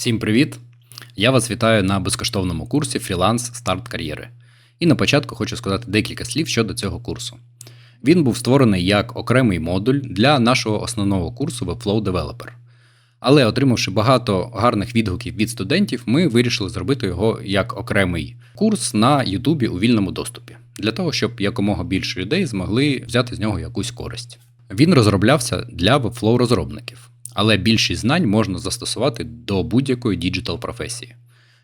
Всім привіт! Я вас вітаю на безкоштовному курсі Фріланс Старт кар'єри. І на початку хочу сказати декілька слів щодо цього курсу. Він був створений як окремий модуль для нашого основного курсу Webflow Developer. Але отримавши багато гарних відгуків від студентів, ми вирішили зробити його як окремий курс на Ютубі у вільному доступі, для того, щоб якомога більше людей змогли взяти з нього якусь користь. Він розроблявся для Webflow розробників, але більшість знань можна застосувати до будь-якої діджитал професії.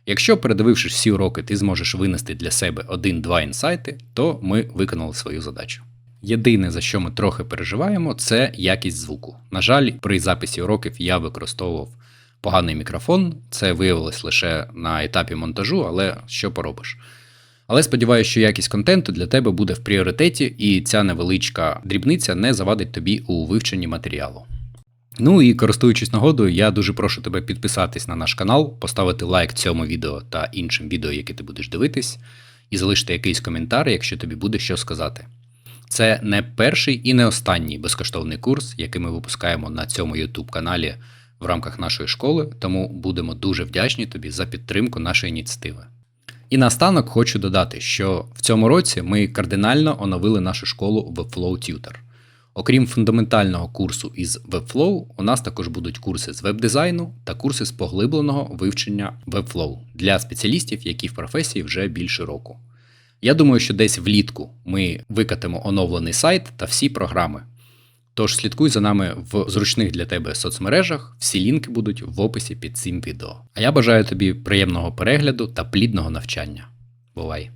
Якщо, передивившись всі уроки, ти зможеш винести для себе один-два інсайти, то ми виконали свою задачу. Єдине, за що ми трохи переживаємо, це якість звуку. На жаль, при записі уроків я використовував поганий мікрофон. Це виявилось лише на етапі монтажу, але що поробиш. Але сподіваюся, що якість контенту для тебе буде в пріоритеті, і ця невеличка дрібниця не завадить тобі у вивченні матеріалу. Ну і користуючись нагодою, я дуже прошу тебе підписатись на наш канал, поставити лайк цьому відео та іншим відео, які ти будеш дивитись, і залишити якийсь коментар, якщо тобі буде що сказати. Це не перший і не останній безкоштовний курс, який ми випускаємо на цьому YouTube каналі в рамках нашої школи, тому будемо дуже вдячні тобі за підтримку нашої ініціативи. І наостанок хочу додати, що в цьому році ми кардинально оновили нашу школу Webflow Tutor. Окрім фундаментального курсу із Webflow, у нас також будуть курси з веб-дизайну та курси з поглибленого вивчення Webflow для спеціалістів, які в професії вже більше року. Я думаю, що десь влітку ми викатимо оновлений сайт та всі програми. Тож слідкуй за нами в зручних для тебе соцмережах, всі лінки будуть в описі під цим відео. А я бажаю тобі приємного перегляду та плідного навчання. Бувай!